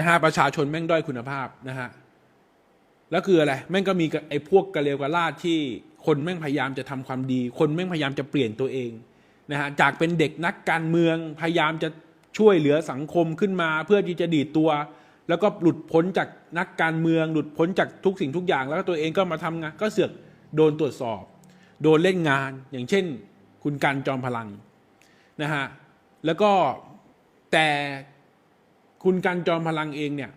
นะฮะประชาชนแม่งด้อยคุณภาพนะฮะแล้วคืออะไรแม่งก็มีไอ้พวกกระเลวกระลาดที่คนแม่งพยายามจะทำความดี คนแม่งพยายามจะเปลี่ยนตัวเองนะฮะจากเป็นเด็กนักการเมืองพยายามจะช่วยเหลือสังคมขึ้นมา เพื่อที่จะดีดตัว แล้วก็หลุดพ้นจากนักการเมือง หลุดพ้นจากทุกสิ่งทุกอย่าง แล้วก็ตัวเองก็มาทำงานก็เสือกโดนตรวจสอบ โดนเล่นงานอย่างเช่น คุณกันจอมพลังนะฮะแล้วก็แต่ คุณกันจอมพลังเองเนี่ย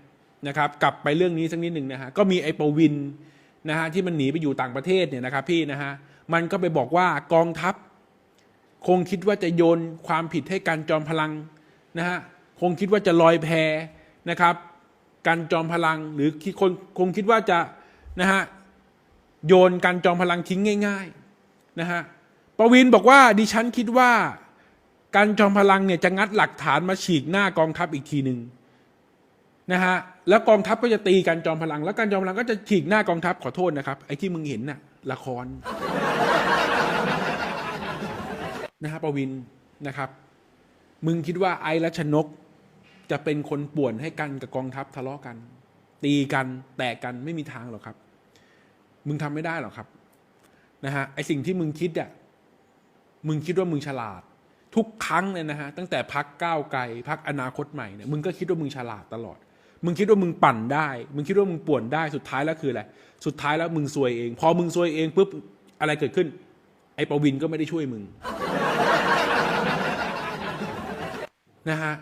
นะครับกลับไปเรื่องนี้สักนิดหนึ่งนะฮะก็มีไอ้ปวินนะฮะที่มันหนีไปอยู่ต่างประเทศเนี่ยนะครับพี่นะฮะมันก็ไปบอกว่ากองทัพ คงคิดว่าจะโยนความผิดให้การจอมพลังนะฮะคงคิดว่าจะลอยแพนะครับการจอมพลังหรือคิดคนคงคิดว่าจะนะฮะโยนการจอมพลังทิ้งง่าย ๆนะฮะปวินบอกว่าดิฉันคิดว่า การจอมพลังเนี่ยจะงัดหลักฐานมาฉีกหน้ากองทัพอีกทีหนึ่งนะฮะแล้วกองทัพก็จะตีการจอมพลัง แล้วการจอมพลังก็จะฉีกหน้ากองทัพขอโทษนะครับไอ้ที่มึงเห็นน่ะละครนะฮะปวินนะครับ มึงคิดว่าไอ้รัชนกจะเป็นคนป่วนให้กันกับกองทัพทะเลาะกัน ตีกันแตกกันไม่มีทางหรอกครับ มึงทำไม่ได้หรอกครับนะฮะไอสิ่งที่มึงคิดอะมึงคิดว่ามึงฉลาด ทุกครั้งเนี่ยนะฮะตั้งแต่พักก้าวไกลพักอนาคตใหม่เนี่ยมึงก็คิดว่ามึงฉลาดตลอด มึงคิดว่ามึงปั่นได้ มึงคิดว่ามึงป่วนได้สุดท้ายแล้วคืออะไรสุดท้ายแล้วมึงซวยเอง พอมึงซวยเองปุ๊บอะไรเกิดขึ้น ไอ้ปวินก็ไม่ได้ช่วยมึงนะฮะ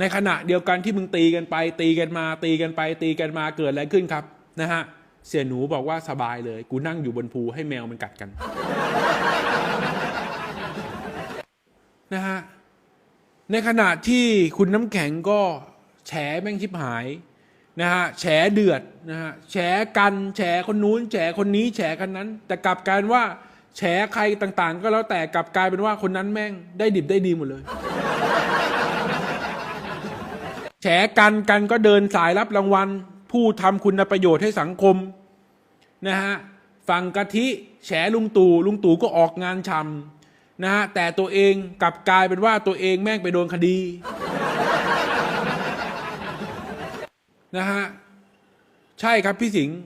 ในขณะเดียวกันที่มึงตีกันไป ตีกันมา ตีกันไป ตีกันมาเกิดอะไรขึ้นครับนะฮะเสี่ยหนูบอกว่าสบายเลย กูนั่งอยู่บนภูให้แมวมันกัดกัน นะฮะ ในขณะที่คุณน้ำแข็งก็แฉแม่งชิบหายนะฮะแฉเดือดนะฮะแฉกันแฉคนนู้นแฉคนนี้แฉกันนั้น แต่กลับกลารว่าแฉใครต่างๆ ก็แล้วแต่กลับกลายเป็นว่าคนนั้นแม่งได้ดิบได้ดีหมดเลย แฉกันกันก็เดินสายรับรางวัล ผู้ทำคุณประโยชน์ให้สังคมนะฮะฝั่งกะทิ แฉลุงตู่ลุงตู่ก็ออกงานชำ นะฮะแต่ตัวเองกลับกลายเป็นว่าตัวเองแม่งไปโดนคดีนะฮะใช่ครับพี่สิงห์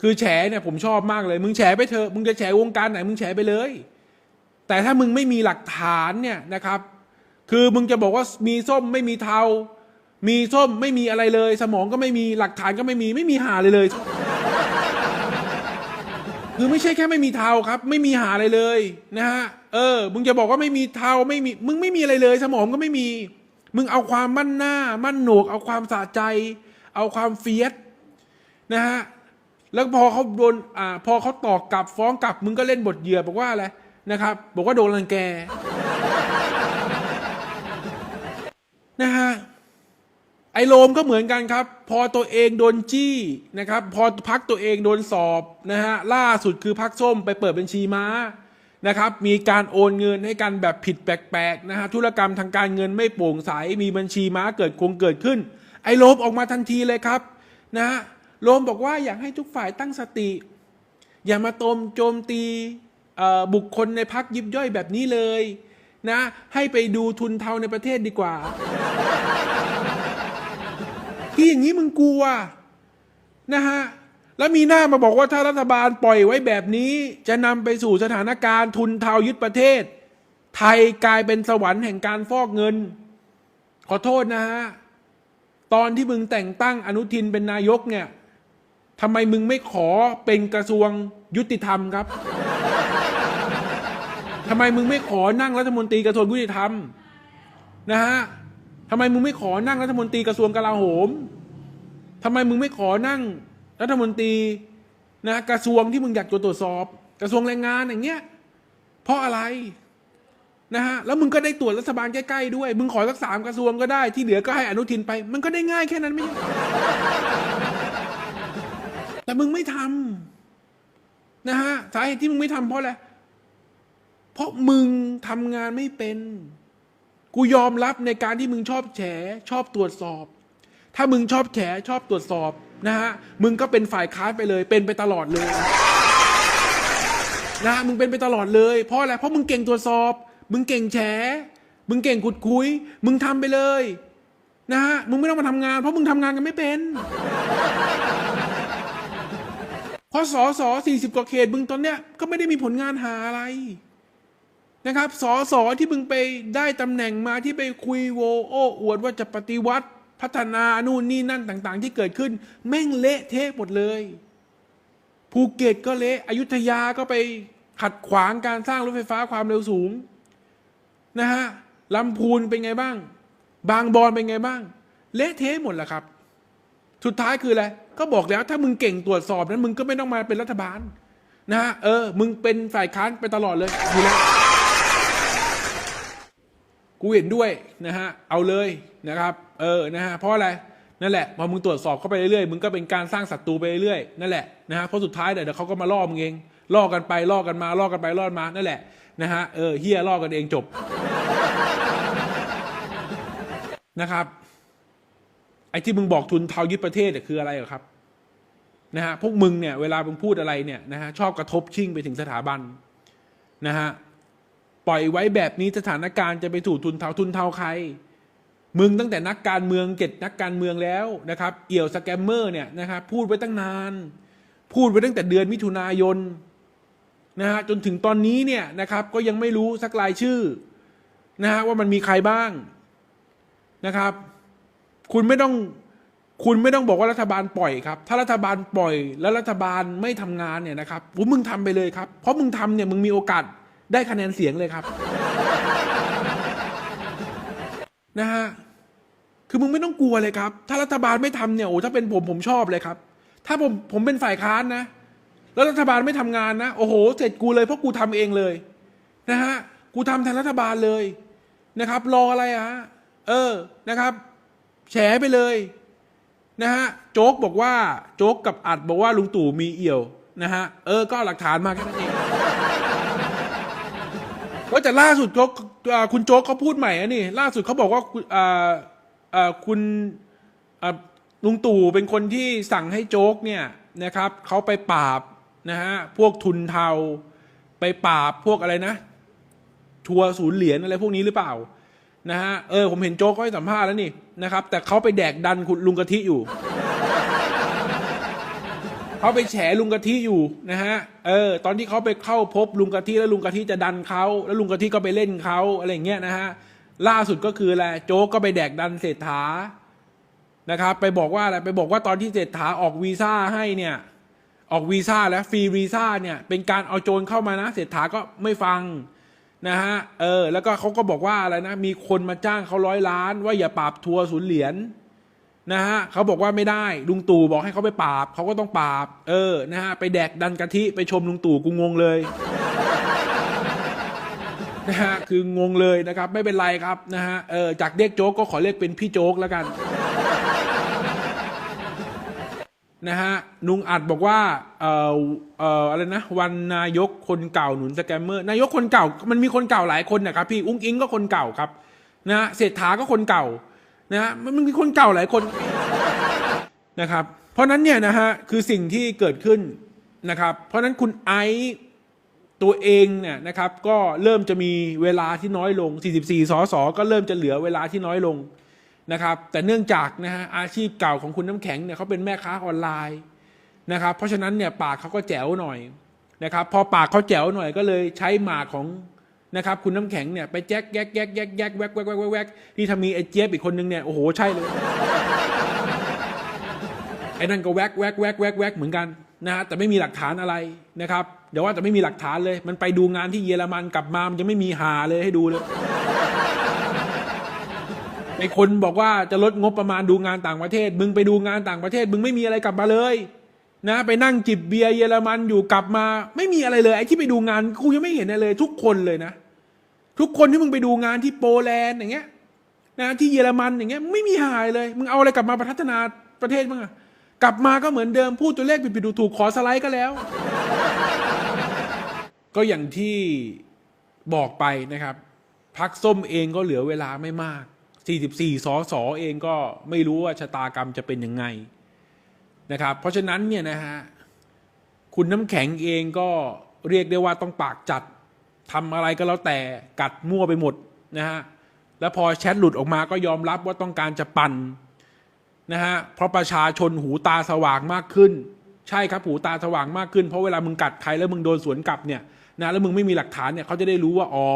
คือแฉเนี่ยผมชอบมากเลย มึงแฉไปเถอะมึงจะแฉวงการไหนมึงแฉไปเลย แต่ถ้ามึงไม่มีหลักฐานเนี่ยนะครับ คือมึงจะบอกว่ามีส้มไม่มีเทา มีส้มไม่มีอะไรเลย สมองก็ไม่มีหลักฐานก็ไม่มีไม่มีหาเลยเลย คือไม่ใช่แค่ไม่มีเทาครับ ไม่มีหาอะไรเลยนะฮะเออ มึงจะบอกว่าไม่มีเทาไม่มีมึงไม่มีอะไรเลย สมองก็ไม่มี มึงเอาความมั่นหน้า มั่นโหนกเอาความสะใจ เอาความเฟียสนะฮะแล้วพอเขาโดนอ่าพอเขาตอกกลับฟ้องกลับ มึงก็เล่นบทเหยื่อบอกว่าอะไรนะครับ บอกว่าโดนรังแกนะฮะ ไอโลมก็เหมือนกันครับ พอตัวเองโดนจี้นะครับ พอพักตัวเองโดนสอบนะฮะล่าสุดคือพักส้มไปเปิดบัญชีม้านะครับ มีการโอนเงินให้กันแบบผิดแปลกๆนะฮะธุรกรรมทางการเงินไม่โปร่งใสมีบัญชีม้าเกิดคงเกิดขึ้น ไอโลมออกมาทันทีเลยครับนะฮะโลมบอกว่าอยากให้ทุกฝ่ายตั้งสติ อย่ามาตมโจมตีบุคคลในพักยิบย่อยแบบนี้เลยนะให้ไปดูทุนเทาในประเทศดีกว่า ที่อย่างนี้มึงกลัวนะฮะแล้วมีหน้ามาบอกว่าถ้ารัฐบาลปล่อยไว้แบบนี้ จะนำไปสู่สถานการณ์ทุนเทายึดประเทศ ไทยกลายเป็นสวรรค์แห่งการฟอกเงิน ขอโทษนะฮะตอนที่มึงแต่งตั้งอนุทินเป็นนายกเนี่ยทำไมมึงไม่ขอเป็นกระทรวงยุติธรรมครับทำไมมึงไม่ขอนั่งรัฐมนตรีกระทรวงยุติธรรมนะฮะ ทำไมมึงไม่ขอนั่งรัฐมนตรีกระทรวงกลาโหมทำไมมึงไม่ขอนั่งรัฐมนตรีนะกระทรวงที่มึงอยากจะตรวจสอบ กระทรวงแรงงานอย่างเงี้ย เพราะอะไรนะฮะแล้วมึงก็ได้ตรวจรัฐบาลใกล้ๆด้วย มึงขอสักสามกระทรวงก็ได้ที่เหลือก็ให้อนุทินไป มันก็ได้ง่ายแค่นั้นไม่ใช่แต่มึงไม่ทำนะฮะสาเหตุที่มึงไม่ทำเพราะอะไรเพราะมึงทำงานไม่เป็น กูยอมรับในการที่มึงชอบแฉ ชอบตรวจสอบ ถ้ามึงชอบแฉชอบตรวจสอบนะฮะมึงก็เป็นฝ่ายค้านไปเลย เป็นไปตลอดเลยนะมึงเป็นไปตลอดเลย เพราะอะไรเพราะมึงเก่งตรวจสอบ มึงเก่งแฉ มึงเก่งขุดคุย มึงทำไปเลยนะฮะมึงไม่ต้องมาทำงาน เพราะมึงทำงานกันไม่เป็นเพราะสอสอสี่สิบกว่าเขตมึงตอนเนี้ยก็ไม่ได้มีผลงานหาอะไร นะครับสอสอที่มึงไปได้ตำแหน่งมาที่ไปคุยโวโอ้อวดว่าจะปฏิวัติ พัฒนานู่นนี่นั่นต่าง ๆ ที่เกิดขึ้น แม่งเละเทะหมดเลย ภูเก็ตก็เละอยุธยาก็ไปขัดขวางการสร้างรถไฟฟ้าความเร็วสูงนะฮะลำพูนเป็นไงบ้าง บางบอนเป็นไงบ้าง เละเทะหมดแหละครับ สุดท้ายคืออะไรก็บอกแล้วถ้ามึงเก่งตรวจสอบนั้นมึงก็ไม่ต้องมาเป็นรัฐบาลนะฮะเออ มึงเป็นฝ่ายค้านไปตลอดเลยดีแล้ว กูเห็นด้วยนะฮะเอาเลยนะครับ เออนะฮะเพราะอะไรนั่นแหละพอมึงตรวจสอบเข้าไปเรื่อยๆมึงก็เป็นการสร้างศัตรูไปเรื่อยๆนั่นแหละนะฮะเพราะสุดท้ายเดี๋ยวเขาก็มาล่อมึงเองล่อกันไปล่อกันมาล่อกันไปล่อกันมานั่นแหละนะฮะเออเฮียล่อกันเองจบนะครับ ไอ้ที่มึงบอกทุนเทายึดประเทศเนี่ยคืออะไรครับนะฮะพวกมึงเนี่ยเวลามึงพูดอะไรเนี่ยนะฮะชอบกระทบชิ่งไปถึงสถาบันนะฮะ ปล่อยไว้แบบนี้สถานการณ์จะไปถูกทุนเทาทุนเทาใคร มึงตั้งแต่นักการเมืองเจ็ดนักการเมืองแล้วนะครับ เอี่ยวสแกมเมอร์เนี่ยนะครับพูดไว้ตั้งนาน พูดไว้ตั้งแต่เดือนมิถุนายนนะฮะจนถึงตอนนี้เนี่ยนะครับ ก็ยังไม่รู้สักรายชื่อนะฮะว่ามันมีใครบ้างนะครับ คุณไม่ต้องคุณไม่ต้องบอกว่ารัฐบาลปล่อยครับ ถ้ารัฐบาลปล่อย แล้วรัฐบาลไม่ทำงานเนี่ยนะครับโอ้มึงทำไปเลยครับ เพราะมึงทำเนี่ยมึงมีโอกาส ได้คะแนนเสียงเลยครับ นะฮะคือมึงไม่ต้องกลัวเลยครับ ถ้ารัฐบาลไม่ทำเนี่ยโอ้ถ้าเป็นผมผมชอบเลยครับ ถ้าผมผมเป็นฝ่ายค้านนะ แล้วรัฐบาลไม่ทำงานนะโอ้โหเสร็จกูเลยเพราะกูทำเองเลยนะฮะกูทำแทนรัฐบาลเลยนะครับ รออะไรอะฮะเออนะครับ แฉไปเลยนะฮะโจ๊กบอกว่าโจ๊กกับอัดบอกว่าลุงตู่มีเอี่ยวนะฮะเออก็หลักฐานมาแค่นั้นเอง ว่าแต่ล่าสุดโจ๊กอ่าคุณโจ๊กเขาพูดใหม่อะนี่ ล่าสุดเขาบอกว่าคุณอ่าอ่าคุณอ่าลุงตู่เป็นคนที่สั่งให้โจ๊กเนี่ยนะครับเขาไปปราบนะฮะพวกทุนเทา ไปปราบพวกอะไรนะ ทัวร์ศูนย์เหรียญอะไรพวกนี้หรือเปล่านะฮะเออผมเห็นโจ๊กเขาให้สัมภาษณ์แล้วนี่นะครับ แต่เขาไปแดกดันคุณลุงกะทิอยู่ เขาไปแฉลุงกะทิอยู่นะฮะ เออ ตอนที่เขาไปเข้าพบลุงกะทิแล้วลุงกะทิจะดันเขาแล้วลุงกะทิก็ไปเล่นเขาอะไรอย่างเงี้ยนะฮะ ล่าสุดก็คืออะไรโจ๊กก็ไปแดกดันเศรษฐานะครับ ไปบอกว่าอะไร ไปบอกว่าตอนที่เศรษฐาออกวีซ่าให้เนี่ย ออกวีซ่าแล้วฟรีวีซ่าเนี่ย เป็นการเอาโจรเข้ามานะ เศรษฐาก็ไม่ฟังนะฮะ เออ แล้วก็เขาก็บอกว่าอะไรนะ มีคนมาจ้างเขาร้อยล้าน ว่าอย่าปราบทัวร์ศูนย์เหรียญ นะฮะเขาบอกว่าไม่ได้ลุงตู่บอกให้เขาไปปราบเขาก็ต้องปราบ เออนะฮะไปแดกดันกะทิไปชมลุงตู่กูงงเลยนะฮะคืองงเลยนะครับไม่เป็นไรครับนะฮะเออจากเรียกโจ๊กก็ขอเรียกเป็นพี่โจ๊กแล้วกันนะฮะนุงอัดบอกว่าเอ่อเอ่ออะไรนะวันนายกคนเก่าหนุนสแกมเมอร์นายกคนเก่ามันมีคนเก่าหลายคนนะครับพี่อุ้งอิงก็คนเก่าครับนะฮะเศรษฐาก็คนเก่า นะฮะมันมีคนเก่าหลายคนนะครับ เพราะนั้นเนี่ยนะฮะคือสิ่งที่เกิดขึ้นนะครับ เพราะนั้นคุณไอซ์ตัวเองเนี่ยนะครับก็เริ่มจะมีเวลาที่น้อยลง 44 สส ก็เริ่มจะเหลือเวลาที่น้อยลงนะครับ แต่เนื่องจากนะฮะอาชีพเก่าของคุณน้ำแข็งเนี่ยเขาเป็นแม่ค้าออนไลน์นะครับ เพราะฉะนั้นเนี่ยปากเขาก็แจ๋วหน่อยนะครับ พอปากเขาแจ๋วหน่อยก็เลยใช้หมากของ นะครับคุณน้ำแข็งเนี่ยไปแจ๊กแยกแยกแยกแยกแวกแวกแวกแวกแวกที่ถ้ามีไอ้เจี๊ยบอีกคนนึงเนี่ยโอ้โหใช่เลยไอ้นั่นก็แวกแวกแวกแวกแวกเหมือนกันนะฮะแต่ไม่มีหลักฐานอะไรนะครับเดี๋ยวว่าแต่ไม่มีหลักฐานเลย มันไปดูงานที่เยอรมันกลับมามันจะไม่มีหาเลยให้ดูเลยไอ้คนบอกว่าจะลดงบประมาณดูงานต่างประเทศ มึงไปดูงานต่างประเทศ มึงไม่มีอะไรกลับมาเลย นะไปนั่งจิบเบียร์เยอรมันอยู่กลับมา ไม่มีอะไรเลยไอ้ที่ไปดูงานกูยังไม่เห็นอะไรเลย ทุกคนเลยนะ ทุกคนที่มึงไปดูงานที่โปแลนด์อย่างเงี้ยนะที่เยอรมันอย่างเงี้ยไม่มีหายเลย มึงเอาอะไรกลับมาพัฒนาประเทศมึงอะกลับมาก็เหมือนเดิมพูดตัวเลขผิดๆถูกขอสไลด์ก็แล้ว ก็อย่างที่บอกไปนะครับพักส้มเองก็เหลือเวลาไม่มาก 44 สสเองก็ไม่รู้ว่าชะตากรรมจะเป็นยังไง นะครับ เพราะฉะนั้นเนี่ยนะฮะคุณน้ำแข็งเองก็เรียกได้ว่าต้องปากจัดทำอะไรก็แล้วแต่กัดมั่วไปหมดนะฮะแล้วพอแชทหลุดออกมาก็ยอมรับว่าต้องการจะปั่นนะฮะเพราะประชาชนหูตาสว่างมากขึ้น ใช่ครับหูตาสว่างมากขึ้น เพราะเวลามึงกัดใครแล้วมึงโดนสวนกลับเนี่ยนะแล้วมึงไม่มีหลักฐานเนี่ยเขาจะได้รู้ว่าอ๋อ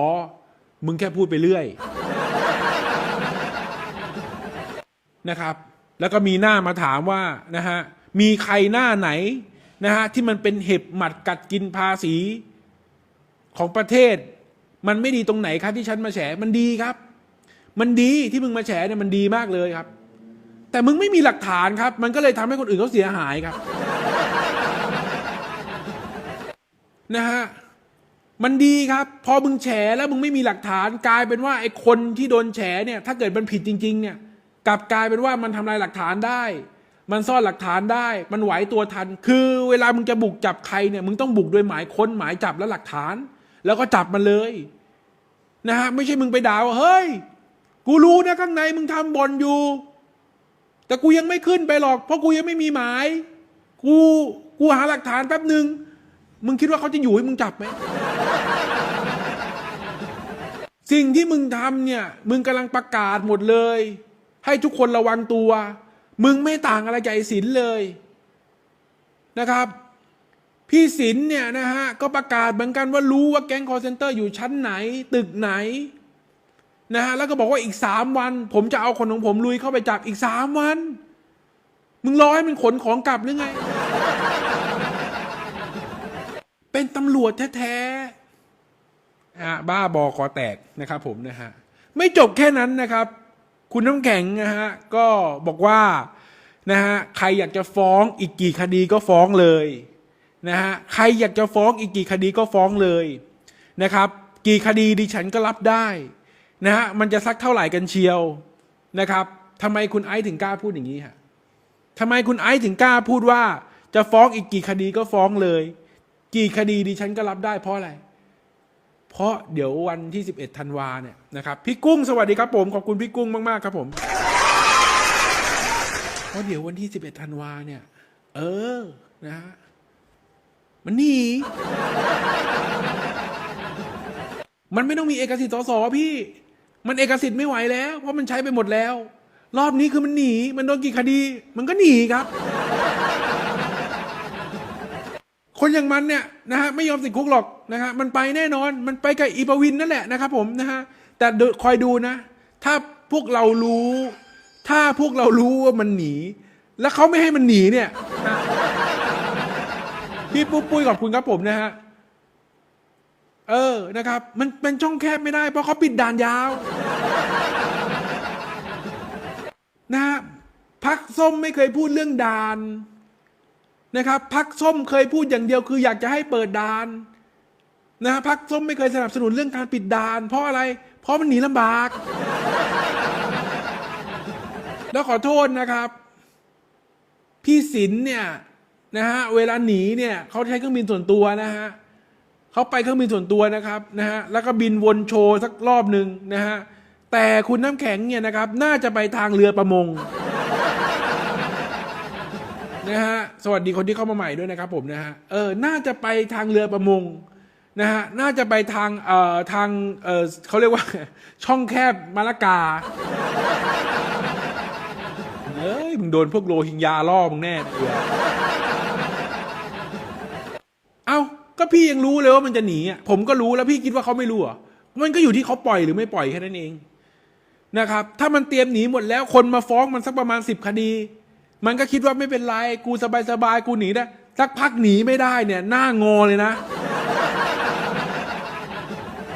มึงแค่พูดไปเรื่อยนะครับ แล้วก็มีหน้ามาถามว่านะฮะ มีใครหน้าไหนนะฮะที่มันเป็นเห็บหมัดกัดกินภาษีของประเทศ มันไม่ดีตรงไหนครับที่ฉันมาแฉมันดีครับ มันดีที่มึงมาแฉเนี่ยมันดีมากเลยครับ แต่มึงไม่มีหลักฐานครับ มันก็เลยทำให้คนอื่นเขาเสียหายครับนะฮะมันดีครับ พอมึงแฉแล้วมึงไม่มีหลักฐานกลายเป็นว่าไอ้คนที่โดนแฉเนี่ย ถ้าเกิดมันผิดจริง ๆ เนี่ยกลับกลายเป็นว่ามันทำลายหลักฐานได้ มันซ่อนหลักฐานได้ มันไหวตัวทัน คือเวลามึงจะบุกจับใครเนี่ยมึงต้องบุกด้วยหมายค้นหมายจับและหลักฐาน แล้วก็จับมันเลย นะฮะไม่ใช่มึงไปด่าว่าเฮ้ย กูรู้นะข้างในมึงทำบ่อนอยู่ แต่กูยังไม่ขึ้นไปหรอก เพราะกูยังไม่มีหมาย กูกูหาหลักฐานแป๊บหนึ่งมึงคิดว่าเขาจะอยู่ให้มึงจับไหมสิ่งที่มึงทำเนี่ย มึงกำลังประกาศหมดเลย ให้ทุกคนระวังตัว มึงไม่ต่างอะไรกับไอ้สินเลยนะครับ พี่สินเนี่ยนะฮะก็ประกาศเหมือนกันว่ารู้ว่าแก๊งคอร์เซนเตอร์อยู่ชั้นไหน ตึกไหนนะฮะแล้วก็บอกว่าอีกสามวัน ผมจะเอาคนของผมลุยเข้าไปจับอีกสามวัน มึงรอให้มันขนของกลับหรือไง เป็นตำรวจแท้ๆอะบ้าบอคอแตกนะครับผมนะฮะ ไม่จบแค่นั้นนะครับ คุณน้ำแข็งนะฮะก็บอกว่านะฮะใครอยากจะฟ้องอีกกี่คดีก็ฟ้องเลยนะฮะใครอยากจะฟ้องอีกกี่คดีก็ฟ้องเลยนะครับ กี่คดีดิฉันก็รับได้นะฮะมันจะสักเท่าไหร่กันเชียวนะครับทำไมคุณไอซ์ถึงกล้าพูดอย่างนี้ฮะทำไมคุณไอซ์ถึงกล้าพูดว่า จะฟ้องอีกกี่คดีก็ฟ้องเลย กี่คดีดิฉันก็รับได้เพราะอะไร เพราะเดี๋ยววันที่ 11ธันวาเนี่ยนะครับพี่กุ้งสวัสดีครับผมขอบคุณพี่กุ้งมากๆครับผมเพราะเดี๋ยววันที่ 11ธันวาเนี่ย เออนะฮะมันหนีมันไม่ต้องมีเอกสิทธิ์สสพี่ มันเอกสิทธิ์ไม่ไหวแล้ว เพราะมันใช้ไปหมดแล้ว รอบนี้คือมันหนี มันโดนกี่คดี มันก็หนีครับ คนอย่างมันเนี่ยนะฮะไม่ยอมติดคุกหรอก นะฮะมันไปแน่นอนมันไปกับอีปวินนั่นแหละนะครับผมนะฮะแต่คอยดูนะ ถ้าพวกเรารู้ ถ้าพวกเรารู้ว่ามันหนี แล้วเขาไม่ให้มันหนีเนี่ยพี่ปุ้ยปุ้ยขอบคุณครับผมนะฮะเออนะครับ มันเป็นช่องแคบไม่ได้ เพราะเขาปิดด่านยาวนะฮะพักส้มไม่เคยพูดเรื่องด่านนะครับพักส้มเคยพูดอย่างเดียวคืออยากจะให้เปิดด่าน นะฮะพักส้มไม่เคยสนับสนุนเรื่องการปิดด่าน เพราะอะไร เพราะมันหนีลำบาก แล้วขอโทษนะครับ พี่ศิลเนี่ยนะฮะเวลาหนีเนี่ยเขาใช้เครื่องบินส่วนตัวนะฮะเขาไปเครื่องบินส่วนตัวนะครับนะฮะแล้วก็บินวนโชว์สักรอบหนึ่งนะฮะแต่คุณน้ำแข็งเนี่ยนะครับ น่าจะไปทางเรือประมงนะฮะสวัสดีคนที่เข้ามาใหม่ด้วยนะครับผมนะฮะเออน่าจะไปทางเรือประมง นะฮะน่าจะไปทางเอ่อทางเอ่อเขาเรียกว่าช่องแคบมาละกาเอ้ยมึงโดนพวกโรฮิงญาล่อมึงแน่เอเอ้าก็พี่ยังรู้เลยว่ามันจะหนีอะผมก็รู้แล้วพี่คิดว่าเขาไม่รู้อะมันก็อยู่ที่เขาปล่อยหรือไม่ปล่อยแค่นั้นเองนะครับ ถ้ามันเตรียมหนีหมดแล้วคนมาฟ้องมันสักประมาณสิบคดี มันก็คิดว่าไม่เป็นไรกูสบายสบายกูหนีได้สักพักหนีไม่ได้เนี่ยหน้างอเลยนะ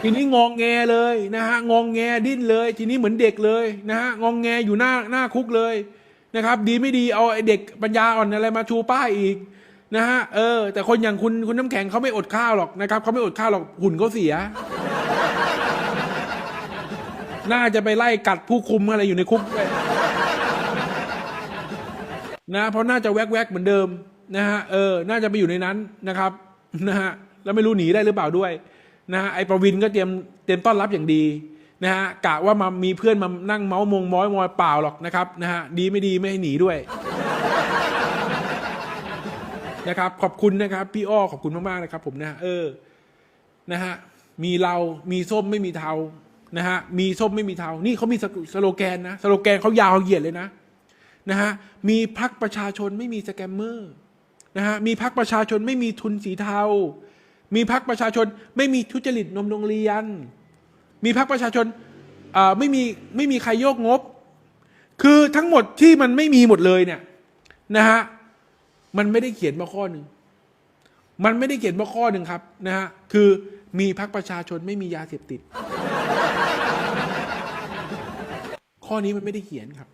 ทีนี้งองแงเลยนะฮะงองแงดิ้นเลย ทีนี้เหมือนเด็กเลยนะฮะงองแงอยู่หน้าหน้าคุกเลยนะครับ ดีไม่ดีเอาไอเด็กปัญญาอ่อนอะไรมาชูป้ายอีกนะฮะเออ แต่คนอย่างคุณคุณน้ำแข็งเขาไม่อดข้าวหรอกนะครับเขาไม่อดข้าวหรอกหุ่นเขาเสีย น่าจะไปไล่กัดผู้คุมอะไรอยู่ในคุกด้วยนะเพราะน่าจะแวกแวกๆเหมือนเดิมนะฮะเออ น่าจะไปอยู่ในนั้นนะครับนะฮะแล้วไม่รู้หนีได้หรือเปล่าด้วย นะฮะไอ้ประวินก็เตรียมเตรียมต้อนรับอย่างดีนะฮะกะว่ามามีเพื่อนมานั่งเมาส์มงม้อยมอยเปล่าหรอกนะครับนะฮะดีไม่ดีไม่ให้หนีด้วยนะครับขอบคุณนะครับ พี่อ้อขอบคุณมากๆนะครับ ผมนะเออนะฮะมีเรา มีส้มไม่มีเทานะฮะมีส้มไม่มีเทานี่เขามีสโลแกนนะสโลแกนเขายาวเหยียดเลยนะนะฮะมีพักประชาชนไม่มีสแกมเมอร์นะฮะมีพักประชาชนไม่มีทุนสีเทา มีพักประชาชนไม่มีทุจริตนมโรงเรียน มีพักประชาชนไม่มีไม่มีใครโยกงบ คือทั้งหมดที่มันไม่มีหมดเลยเนี่ยนะฮะมันไม่ได้เขียนมาข้อหนึ่งมันไม่ได้เขียนมาข้อหนึ่งครับนะฮะคือมีพักประชาชนไม่มียาเสพติด ข้อนี้มันไม่ได้เขียนครับ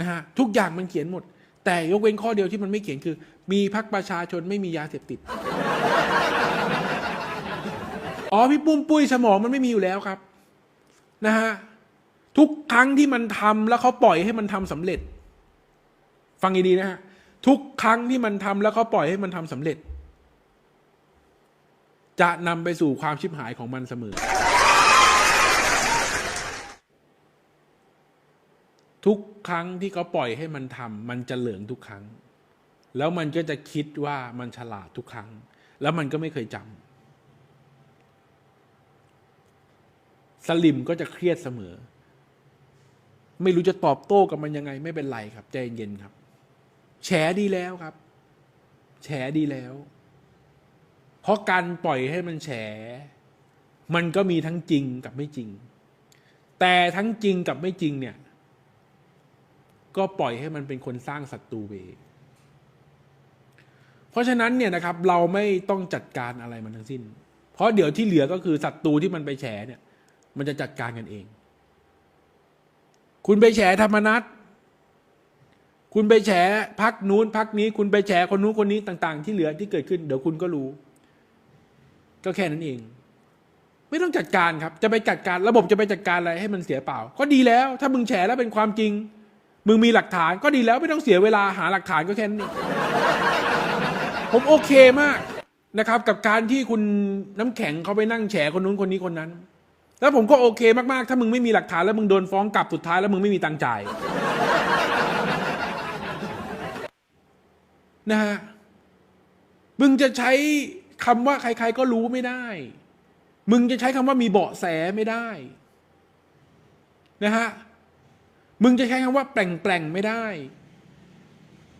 นะฮะทุกอย่างมันเขียนหมด แต่ยกเว้นข้อเดียวที่มันไม่เขียนคือ มีพักประชาชนไม่มียาเสพติด อ๋อพี่ปุ้มปุ้ยสมองมันไม่มีอยู่แล้วครับ นะฮะทุกครั้งที่มันทำแล้วเขาปล่อยให้มันทำสำเร็จ ฟังดีๆนะฮะทุกครั้งที่มันทำแล้วเขาปล่อยให้มันทำสำเร็จ จะนำไปสู่ความชิบหายของมันเสมอ ทุกครั้งที่เขาปล่อยให้มันทำมันจะเหลืองทุกครั้ง แล้วมันก็จะคิดว่ามันฉลาดทุกครั้ง แล้วมันก็ไม่เคยจำสลิมก็จะเครียดเสมอ ไม่รู้จะตอบโต้กับมันยังไง ไม่เป็นไรครับ ใจเย็นครับ แฉดีแล้วครับ แฉดีแล้ว เพราะการปล่อยให้มันแฉ มันก็มีทั้งจริงกับไม่จริง แต่ทั้งจริงกับไม่จริงเนี่ย ก็ปล่อยให้มันเป็นคนสร้างศัตรูเอง เพราะฉะนั้นเนี่ยนะครับเราไม่ต้องจัดการอะไรมันทั้งสิ้น เพราะเดี๋ยวที่เหลือก็คือศัตรูที่มันไปแฉเนี่ย มันจะจัดการกันเอง คุณไปแฉธรรมนัตคุณไปแฉพักนู้นพักนี้ คุณไปแฉคนนู้นคนนี้ต่าง ๆ ที่เหลือที่เกิดขึ้น เดี๋ยวคุณก็รู้ ก็แค่นั้นเอง ไม่ต้องจัดการครับ จะไปจัดการระบบจะไปจัดการอะไรให้มันเสียเปล่า ก็ดีแล้ว ถ้ามึงแฉแล้วเป็นความจริง มึงมีหลักฐานก็ดีแล้วไม่ต้องเสียเวลาหาหลักฐานก็แค่นั้ผมโอเคมากนะครับ กับการที่คุณน้ำแข็งเขาไปนั่งแฉคนนู้นคนนี้คนนั้น แล้วผมก็โอเคมากๆ ถ้ามึงไม่มีหลักฐานแล้วมึงโดนฟ้องกลับสุดท้ายแล้วมึงไม่มีตังค์จ่ายนะฮะมึงจะใช้คำว่าใคร ๆ ก็รู้ไม่ได้ มึงจะใช้คำว่ามีเบาะแสไม่ได้นะฮะ มึงจะใช้คำว่าแปลงๆไม่ได้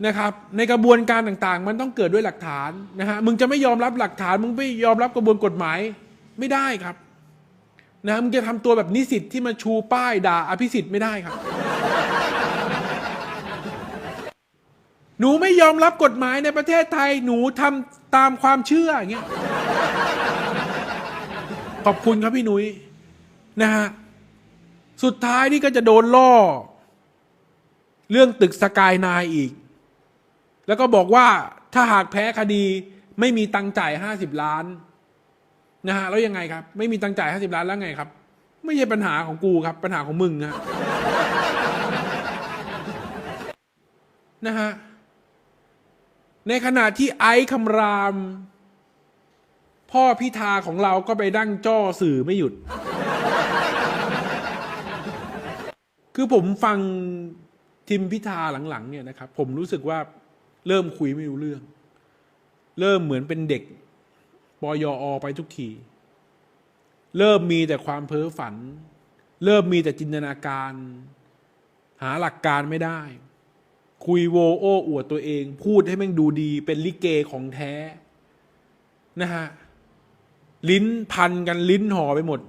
นะครับในกระบวนการต่างๆ มันต้องเกิดด้วยหลักฐานนะฮะมึงจะไม่ยอมรับหลักฐาน มึงไม่ยอมรับกระบวนกฎหมายไม่ได้ครับนะมึงจะทำตัวแบบนิสิตที่มาชูป้ายด่าอภิสิทธิ์ไม่ได้ครับ หนูไม่ยอมรับกฎหมายในประเทศไทยหนูทำตามความเชื่ออย่างเงี้ยขอบคุณครับพี่หนุย้ยนะฮะสุดท้ายนี่ก็จะโดนล่อ เรื่องตึกสกายนายอีก แล้วก็บอกว่าถ้าหากแพ้คดีไม่มีตังค์จ่ายห้าสิบล้านนะฮะแล้วยังไงครับ ไม่มีตังค์จ่ายห้าสิบล้านแล้วไงครับ ไม่ใช่ปัญหาของกูครับ ปัญหาของมึงฮะนะฮะในขณะที่ไอซ์คำราม พ่อพิธาของเราก็ไปดั้งจ้อสื่อไม่หยุด คือผมฟัง ทิมพิธาหลังๆเนี่ยนะครับผมรู้สึกว่าเริ่มคุยไม่รู้เรื่อง เริ่มเหมือนเป็นเด็กปอยอไปทุกที เริ่มมีแต่ความเพ้อฝัน เริ่มมีแต่จินตนาการ หาหลักการไม่ได้ คุยโวโอ้อวดตัวเอง พูดให้แม่งดูดีเป็นลิเกของแท้ นะฮะ ลิ้นพันกันลิ้นห่อไปหมด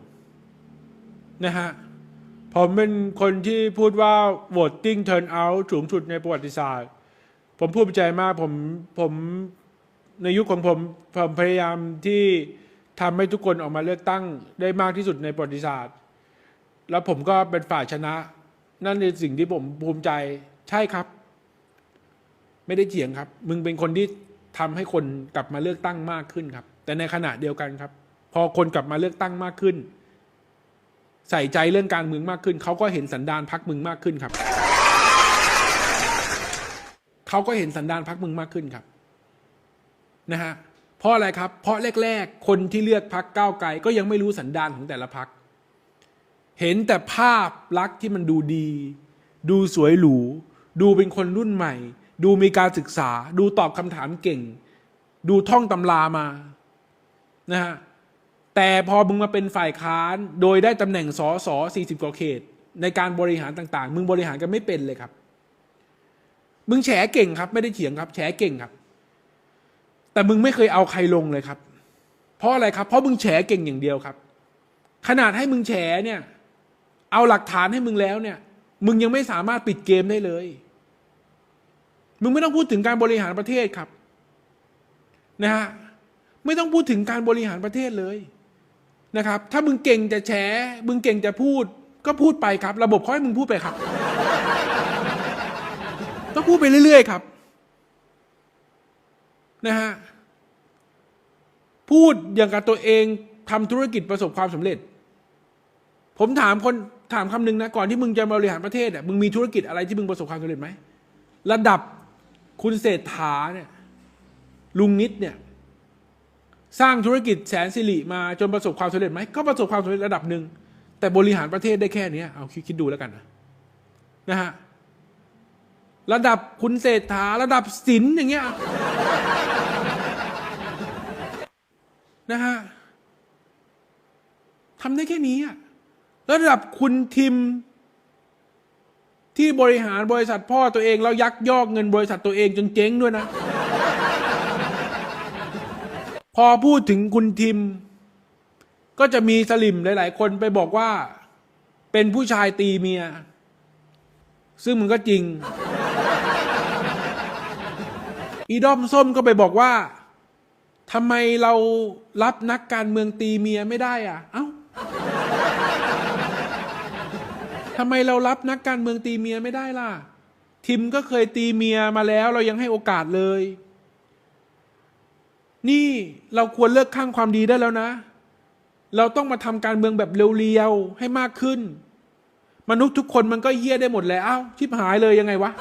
นะฮะ ผมเป็นคนที่พูดว่า voting turnout สูงสุดในประวัติศาสตร์ ผมพูดใจมากผมผมในยุคของผมผมพยายามที่ทำให้ทุกคนออกมาเลือกตั้งได้มากที่สุดในประวัติศาสตร์ แล้วผมก็เป็นฝ่ายชนะ นั่นคือสิ่งที่ผมภูมิใจใช่ครับ ไม่ได้เถียงครับ มึงเป็นคนที่ทำให้คนกลับมาเลือกตั้งมากขึ้นครับ แต่ในขณะเดียวกันครับ พอคนกลับมาเลือกตั้งมากขึ้น ใส่ใจเรื่องการเมืองมากขึ้น เขาก็เห็นสันดานพักมึงมากขึ้นครับ เขาก็เห็นสันดานพักมึงมากขึ้นครับนะฮะเพราะอะไรครับ เพราะแรก ๆ คนที่เลือกพักก้าวไกล ก็ยังไม่รู้สันดานของแต่ละพัก เห็นแต่ภาพลักษณ์ที่มันดูดี ดูสวยหรู ดูเป็นคนรุ่นใหม่ ดูมีการศึกษา ดูตอบคำถามเก่ง ดูท่องตำรามานะฮะ แต่พอมึงมาเป็นฝ่ายค้านโดยได้ตำแหน่งสอสอสี่สิบกว่าเขต ในการบริหารต่าง ๆ มึงบริหารกันไม่เป็นเลยครับ มึงแฉเก่งครับ ไม่ได้เถียงครับ แฉเก่งครับ แต่มึงไม่เคยเอาใครลงเลยครับ เพราะอะไรครับ เพราะมึงแฉเก่งอย่างเดียวครับ ขนาดให้มึงแฉเนี่ย เอาหลักฐานให้มึงแล้วเนี่ย มึงยังไม่สามารถปิดเกมได้เลย มึงไม่ต้องพูดถึงการบริหารประเทศครับ นะฮะไม่ต้องพูดถึงการบริหารประเทศเลย นะครับ ถ้ามึงเก่งจะแฉมึงเก่งจะพูด ก็พูดไปครับ ระบบเขาให้มึงพูดไปครับ ต้องพูดไปเรื่อย ๆ ครับนะฮะพูดอย่างกับตัวเองทำธุรกิจประสบความสำเร็จ ผมถามคนถามคำหนึ่งนะ ก่อนที่มึงจะมาบริหารประเทศอะมึงมีธุรกิจอะไรที่มึงประสบความสำเร็จไหมระดับคุณเศรษฐาเนี่ยลุงนิดเนี่ย สร้างธุรกิจแสนสิริมาจนประสบความสำเร็จไหมก็ประสบความสำเร็จระดับหนึ่งแต่บริหารประเทศได้แค่นี้เอาคิดดูแล้วกันนะนะฮะระดับคุณเศรษฐาระดับศิลป์อย่างเงี้ยนะฮะทำได้แค่นี้อะระดับคุณทิม ที่บริหารบริษัทพ่อตัวเอง แล้วยักยอกเงินบริษัทตัวเองจนเจ๊งด้วยนะ พอพูดถึงคุณทิม ก็จะมีสลิมหลาย ๆ คนไปบอกว่า เป็นผู้ชายตีเมีย ซึ่งมันก็จริง อีดอมส้มก็ไปบอกว่าทำไมเรารับนักการเมืองตีเมียไม่ได้อะ เอ้าทำไมเรารับนักการเมืองตีเมียไม่ได้ล่ะ ทิมก็เคยตีเมียมาแล้ว เรายังให้โอกาสเลย นี่เราควรเลิกข้างความดีได้แล้วนะ เราต้องมาทำการเมืองแบบเรียวๆให้มากขึ้น มนุษย์ทุกคนมันก็เหี้ยได้หมดแล้วอ้าวชิบหายเลยยังไงวะ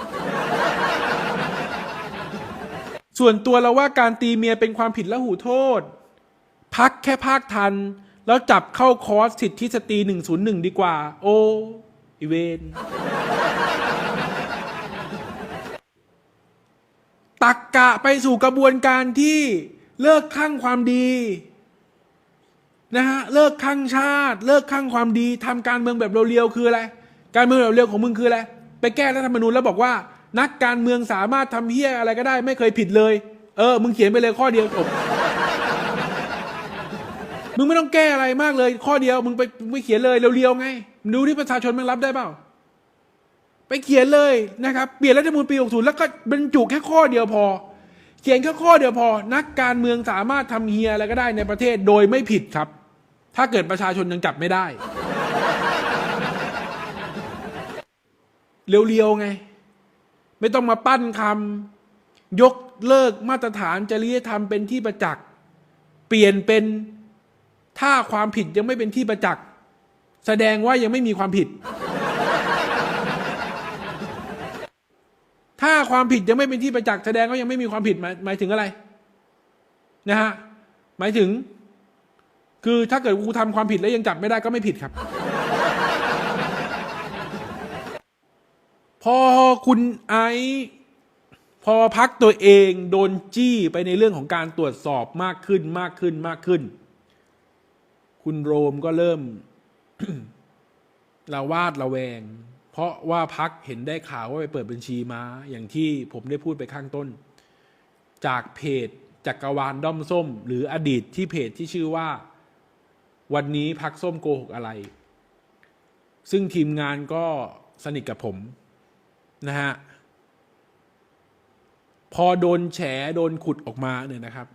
ส่วนตัวเราว่าการตีเมียเป็นความผิดและหูโทษ พักแค่ภาคทัน แล้วจับเข้าคอร์สสิทธิสตรีหนึ่งศูนย์หนึ่งดีกว่า โอ้อีเวนตักกะไปสู่กระบวนการที่ เลิกข้างความดีนะฮะเลิกข้างชาติ เลิกข้างความดีทำการเมืองแบบเรียวๆคืออะไร การเมืองแบบเรียวของมึงคืออะไรไปแก้รัฐธรรมนูญแล้วบอกว่า นักการเมืองสามารถทำเฮี้ยอะไรก็ได้ ไม่เคยผิดเลย เออ มึงเขียนไปเลยข้อเดียวจบมึงไม่ต้องแก้อะไรมากเลย ข้อเดียวมึงไปมึงไปเขียนเลยเรียวๆไงมึงดูที่ประชาชนมันรับได้เปล่าไปเขียนเลยนะครับเปลี่ยนรัฐธรรมนูญปี60แล้วก็บรรจุแค่ข้อเดียวพอ เขียนแค่ข้อเดียวพอ นักการเมืองสามารถทำเฮียอะไรก็ได้ในประเทศโดยไม่ผิดครับ ถ้าเกิดประชาชนยังจับไม่ได้ เรียวๆไง ไม่ต้องมาปั้นคำยกเลิกมาตรฐานจริยธรรมเป็นที่ประจักษ์ เปลี่ยนเป็นถ้าความผิดยังไม่เป็นที่ประจักษ์ แสดงว่ายังไม่มีความผิด ถ้าความผิดยังไม่เป็นที่ประจักษ์แสดงว่ายังไม่มีความผิดหมายหมายถึงอะไรนะฮะหมายถึง คือถ้าเกิดกูทำความผิดแล้วยังจับไม่ได้ก็ไม่ผิดครับ พอคุณไอซ์พอพักตัวเองโดนจี้ไปในเรื่องของการตรวจสอบมากขึ้นมากขึ้นมากขึ้น คุณโรมก็เริ่มระวาดระแวง เพราะว่าพักเห็นได้ข่าวว่าไปเปิดบัญชีมา อย่างที่ผมได้พูดไปข้างต้น จากเพจจักรวาลด้อมส้ม หรืออดีตที่เพจที่ชื่อว่า วันนี้พักส้มโกหกอะไร ซึ่งทีมงานก็สนิทกับผมนะฮะพอโดนแฉโดนขุดออกมาเนี่ยนะครับ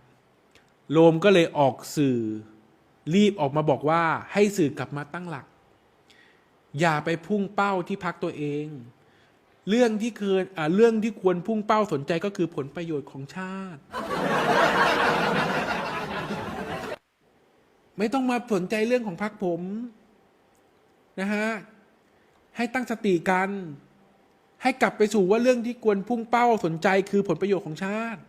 โลมก็เลยออกสื่อรีบออกมาบอกว่าให้สื่อกลับมาตั้งหลัก อย่าไปพุ่งเป้าที่พักตัวเอง เรื่องที่เคินอ่าเรื่องที่ควรพุ่งเป้าสนใจก็คือผลประโยชน์ของชาติ ไม่ต้องมาสนใจเรื่องของพักผมนะฮะให้ตั้งสติกัน ให้กลับไปสู่ว่าเรื่องที่ควรพุ่งเป้าสนใจคือผลประโยชน์ของชาติ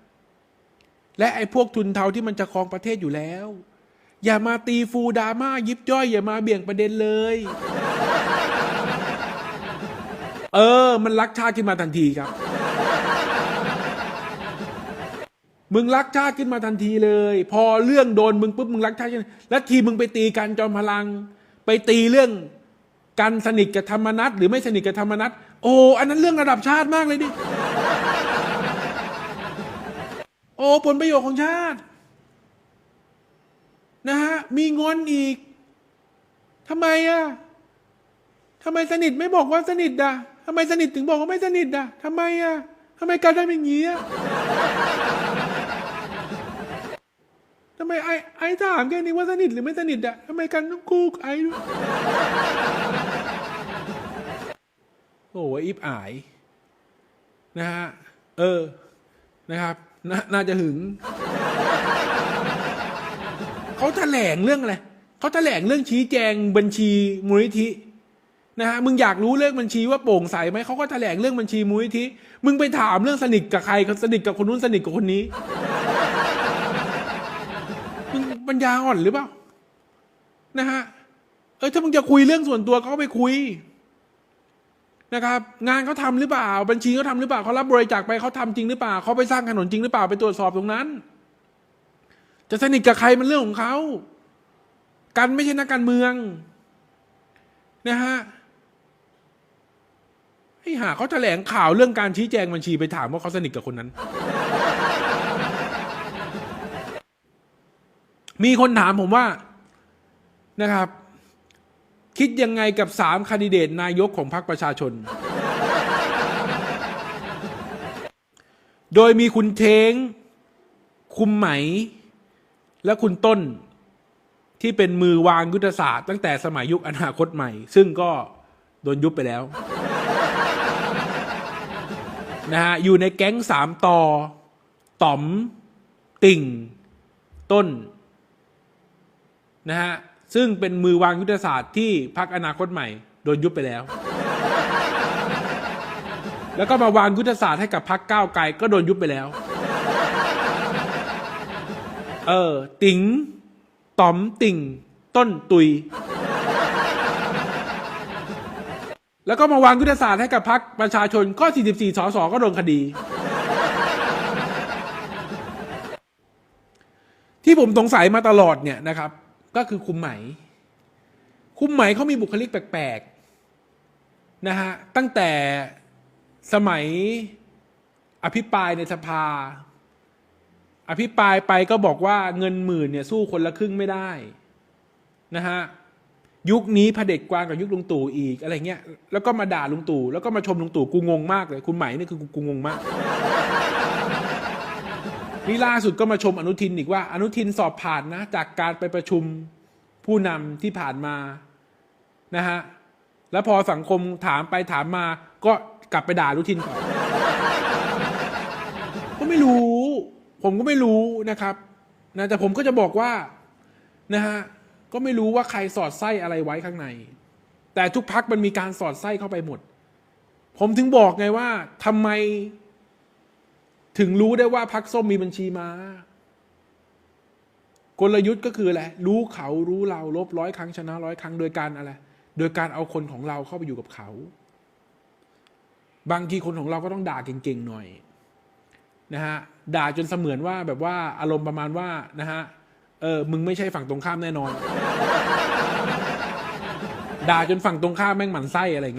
และไอ้พวกทุนเทาที่มันจะครองประเทศอยู่แล้ว อย่ามาตีฟูดราม่ายิบย่อย อย่ามาเบี่ยงประเด็นเลย เออ มันรักชาติขึ้นมาทันทีครับ มึงรักชาติขึ้นมาทันทีเลย พอเรื่องโดนมึงปุ๊บมึงรักชาติขึ้นแล้วทีมึงไปตีกันจอมพลัง ไปตีเรื่องการสนิทกับธรรมนัตหรือไม่สนิทกับธรรมนัตโอ้อันนั้นเรื่องระดับชาติมากเลยดิโอ้ผลประโยชน์ของชาติ นะฮะมีงอนอีกทำไมอะทำไมสนิทไม่บอกว่าสนิทอะ ทำไมสนิทถึงบอกว่าไม่สนิทอะทำไมอะทำไมการทำอย่างนี้อะทำไมไอ้ไอ้ถามแค่นี้ว่าสนิทหรือไม่สนิทอะทำไมกันต้องกูไอ้ด้วยโอ้ยอิบอาย นะฮะ เออ นะครับนน่าจะหึง เขาแถลงเรื่องอะไรเขาแถลงเรื่องชี้แจงบัญชีมูลนิธิ นะฮะมึงอยากรู้เรื่องบัญชีว่าโปร่งใสไหมเขาก็แถลงเรื่องบัญชีมูลนิธิมึงไปถามเรื่องสนิทกับใครสนิทกับคนนู้นสนิทกับคนนี้มึงปัญญาอ่อนหรือเปล่านะฮะเออถ้ามึงจะคุยเรื่องส่วนตัวเขาก็ไปคุยนะครับ งานเขาทำหรือเปล่า บัญชีเขาทำหรือเปล่าเขารับบริจาคไปเขาทำจริงหรือเปล่าเขาไปสร้างถนนจริงหรือเปล่าไปตรวจสอบตรงนั้น จะสนิทกับใครมันเรื่องของเขากันไม่ใช่นักการเมืองนะฮะ ให้หาเขาแถลงข่าวเรื่องการชี้แจงบัญชีไปถามว่าเขาสนิทกับคนนั้น มีคนถามผมว่านะครับ คิดยังไงกับสามคนดิเดตนายกของพรรคประชาชน โดยมีคุณเทง คุมไหม และคุณต้นที่เป็นมือวางยุทธศาสตร์ตั้งแต่สมัยยุคอนาคตใหม่ ซึ่งก็โดนยุบไปแล้ว นะฮะอยู่ในแก๊งสามต่อต่อม ติ่ง ต้นนะฮะซึ่งเป็นมือวางยุทธศาสตร์ที่พักอนาคตใหม่ โดนยุบไปแล้ว แล้วก็มาวางยุทธศาสตร์ให้กับพักก้าวไกลก็โดนยุบไปแล้ว เออ ติ๋งต๋อมติ่ง ต้นตุย แล้วก็มาวางยุทธศาสตร์ให้กับพักประชาชนก็ 44 สส ก็โดนคดี ที่ผมสงสัยมาตลอดเนี่ยนะครับ ก็คือคุมไหม คุมไหมเขามีบุคลิกแปลกๆนะฮะตั้งแต่สมัยอภิปรายในสภา อภิปรายไปก็บอกว่าเงินหมื่นเนี่ยสู้คนละครึ่งไม่ได้นะฮะ ยุคนี้เผด็จกวางกับยุคลุงตู่อีกอะไรเงี้ยแล้วก็มาด่าลุงตู่แล้วก็มาชมลุงตู่กูงงมากเลย คุณไหมนี่คือกูงงมากนี่ล่าสุดก็มาชมอนุทินอีกว่า อนุทินสอบผ่านนะ จากการไปประชุมผู้นำที่ผ่านมานะฮะแล้วพอสังคมถามไปถามมา ก็กลับไปด่าอนุทินก่อนก็ไม่รู้ ผมก็ไม่รู้นะครับนะแต่ผมก็จะบอกว่านะฮะ ก็ไม่รู้ว่าใครสอดไส้อะไรไว้ข้างใน แต่ทุกพักมันมีการสอดไส้เข้าไปหมด ผมถึงบอกไงว่าทำไม ถึงรู้ได้ว่าพักส้มมีบัญชีมากลยุทธ์ก็คืออะไรรู้เขารู้เราลบร้อยครั้งชนะร้อยครั้งโดยการอะไร โดยการเอาคนของเราเข้าไปอยู่กับเขา บางทีคนของเราก็ต้องด่าเก่งๆหน่อยนะฮะด่าจนเสมือนว่าแบบว่าอารมณ์ประมาณว่านะฮะ เออ มึงไม่ใช่ฝั่งตรงข้ามแน่นอน ด่าจนฝั่งตรงข้ามแม่งหมั่นไส้อะไรเงี้ย